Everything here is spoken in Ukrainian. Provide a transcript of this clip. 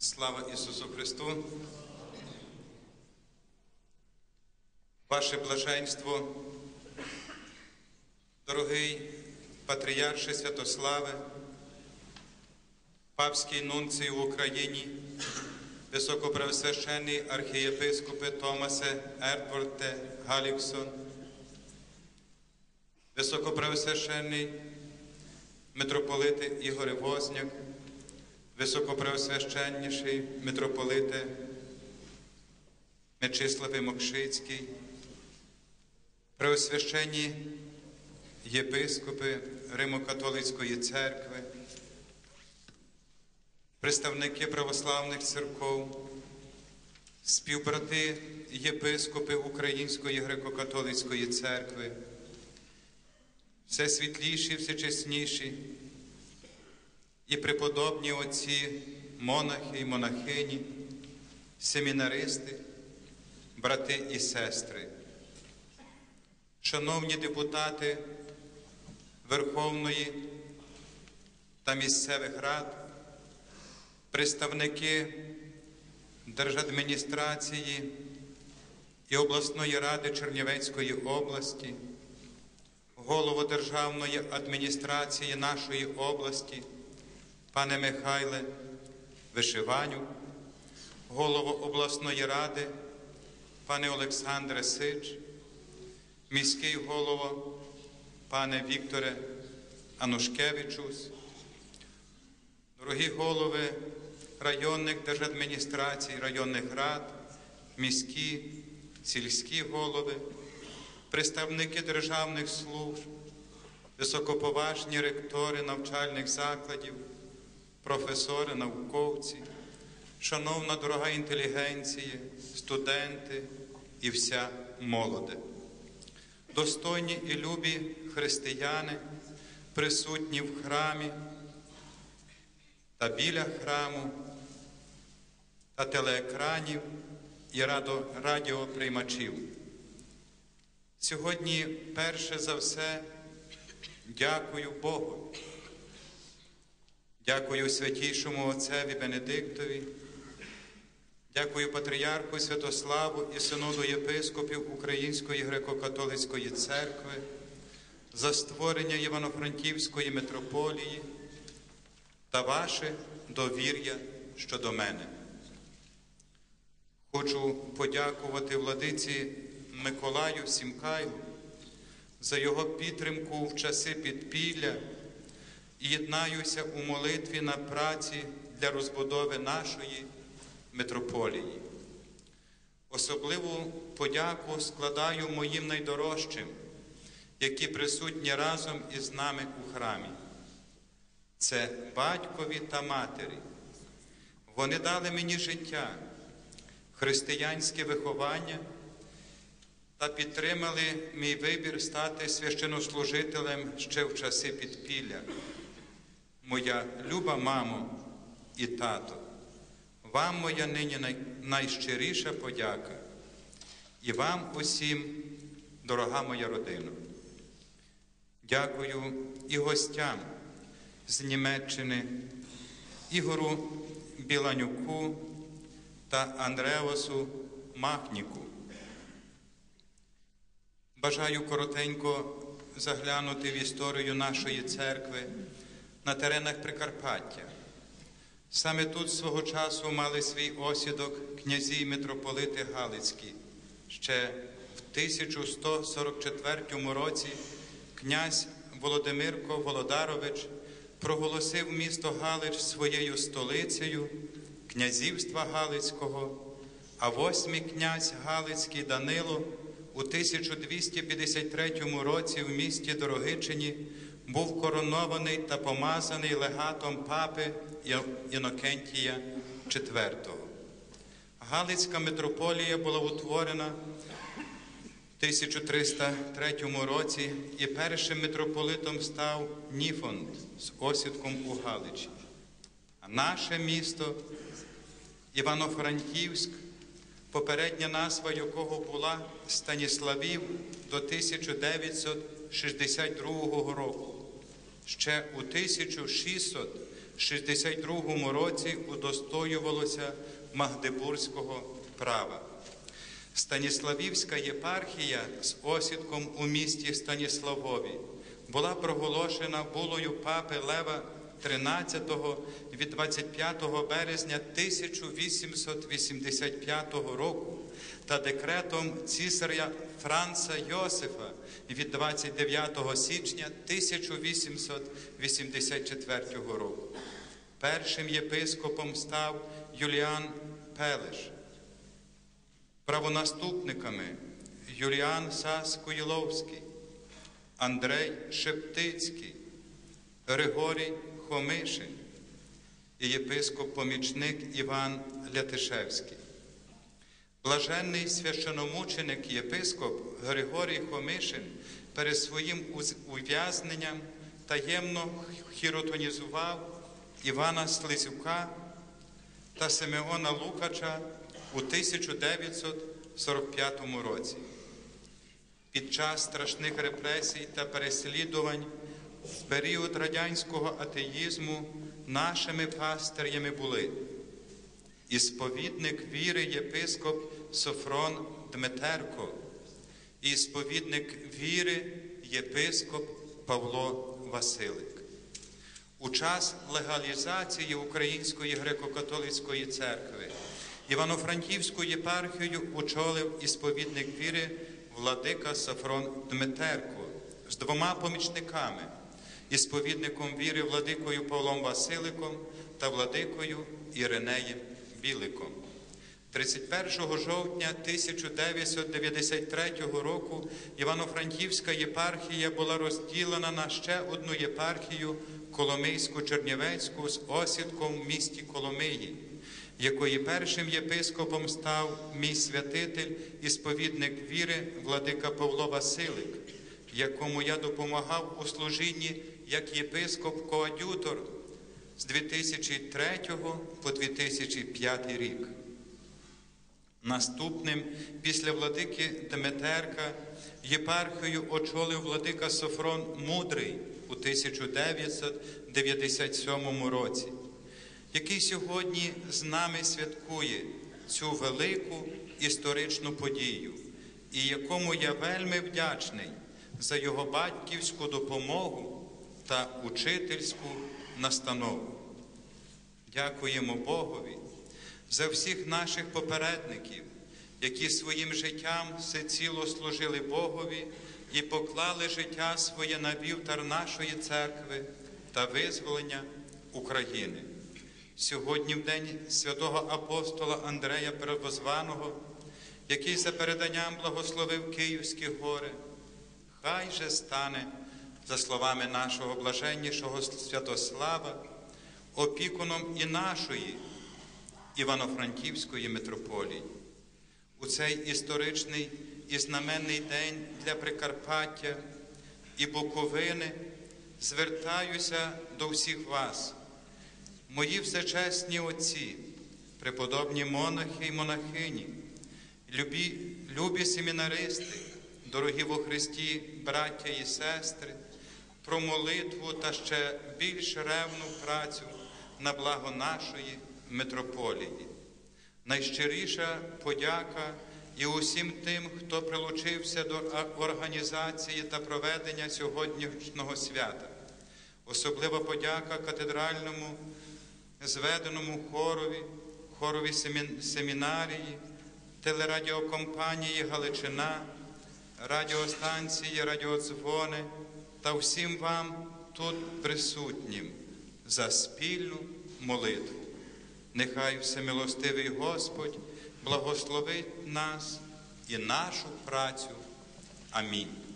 Слава Ісусу Христу! Ваше блаженство, дорогий патріарше Святославе, папський нунцій в Україні, високопревсвященний архієпископе Томасе Ертворте Галіксон, високопревсвященний митрополите Ігоре Возняк, високопреосвященніший митрополите Мечиславе Мокшицький, преосвященні єпископи Римо-католицької церкви, представники православних церков, співбрати єпископи Української греко-католицької церкви, все світліші, все чесніші і преподобні отці, монахи і монахині, семінаристи, брати і сестри, шановні депутати Верховної та місцевих рад, представники держадміністрації і обласної ради Чернівецької області, голову Державної адміністрації нашої області пане Михайле Вишиваню, голову обласної ради, пане Олександре Сич, міський голово, пане Вікторе Анушкевичус, дорогі голови районних держадміністрацій, районних рад, міські, сільські голови, представники державних служб, високоповажні ректори навчальних закладів професори, науковці, шановна дорога інтелігенція, студенти і вся молоде. Достойні і любі християни, присутні в храмі та біля храму та телеекранів і радіоприймачів. Сьогодні перше за все дякую Богу. Дякую святійшому Отцеві Бенедиктові, дякую Патріарху Святославу і синоду єпископів Української греко-католицької церкви за створення Івано-Франківської митрополії та ваше довір'я щодо мене. Хочу подякувати владиці Миколаю Сімкайлу за його підтримку в часи підпілля єднаюся у молитві на праці для розбудови нашої митрополії. Особливу подяку складаю моїм найдорожчим, які присутні разом із нами у храмі. Це батькові та матері. Вони дали мені життя, християнське виховання та підтримали мій вибір стати священнослужителем ще в часи підпілля моя люба мамо і тато, вам моя нині найщиріша подяка і вам усім, дорога моя родина. Дякую і гостям з Німеччини, Ігору Біланюку та Андреасу Махніку. Бажаю коротенько заглянути в історію нашої церкви на теренах Прикарпаття. Саме тут свого часу мали свій осідок князі й митрополити Галицькі. Ще в 1144 році князь Володимирко Володарович проголосив місто Галич своєю столицею князівства Галицького, а восьмий князь Галицький Данило у 1253 році в місті Дорогичині був коронований та помазаний легатом папи Інокентія IV. Галицька митрополія була утворена в 1303 році і першим митрополитом став Ніфонд з осідком у Галичі. А наше місто Івано-Франківськ, попередня назва якого була Станіславів до 1962 року ще у 1662 році удостоювалося Магдебурзького права. Станіславівська єпархія з осідком у місті Станіславові була проголошена булою папи Лева XIII від 25 березня 1885 року та декретом цісаря Франца Йосифа від 29 січня 1884 року. Першим єпископом став Юліан Пелеш правонаступниками Юліан Саскоїловський, Андрей Шептицький, Григорій Хомишин і єпископ-помічник Іван Лятишевський. Блаженний священомученик єпископ Григорій Хомишин перед своїм ув'язненням таємно хіротонізував Івана Слизюка та Симеона Лукача у 1945 році. Під час страшних репресій та переслідувань в період радянського атеїзму нашими пастирями були і сповідник віри єпископ Софрон Дмитерко, і сповідник віри єпископ Павло Василик. У час легалізації Української греко-католицької церкви Івано-Франківську єпархію очолив і сповідник віри владика Сафрон Дмитерко з двома помічниками, і сповідником віри владикою Павлом Василиком та владикою Іринеєм Біликом. 31 жовтня 1993 року Івано-Франківська єпархія була розділена на ще одну єпархію Коломийську-Чернівецьку з осідком в місті Коломиї, якої першим єпископом став мій святитель і сповідник віри владика Павло Василик, якому я допомагав у служінні як єпископ-коадютор з 2003 по 2005 рік. Наступним після владики Деметерка єпархію очолив владика Софрон Мудрий у 1997 році, який сьогодні з нами святкує цю велику історичну подію, і якому я вельми вдячний за його батьківську допомогу та учительську настанову. Дякуємо Богові за всіх наших попередників, які своїм життям всеціло служили Богові і поклали життя своє на вівтар нашої церкви та визволення України. Сьогодні, в день святого апостола Андрея Первозваного, який за переданням благословив Київські гори, хай же стане, за словами нашого блаженнішого Святослава, опікуном і нашої Івано-Франківської митрополії. У цей історичний і знаменний день для Прикарпаття і Буковини звертаюся до всіх вас, мої всечесні отці, преподобні монахи і монахині, любі, любі семінаристи, дорогі во Христі, браття і сестри, про молитву та ще більш ревну працю на благо нашої митрополії. Найщиріша подяка і усім тим, хто прилучився до організації та проведення сьогоднішнього свята. Особлива подяка катедральному зведеному хорові, хорові семінарії, телерадіокомпанії Галичина, радіостанції, радіодзвони та всім вам тут присутнім за спільну молитву. Нехай всемилостивий Господь благословить нас і нашу працю. Амінь.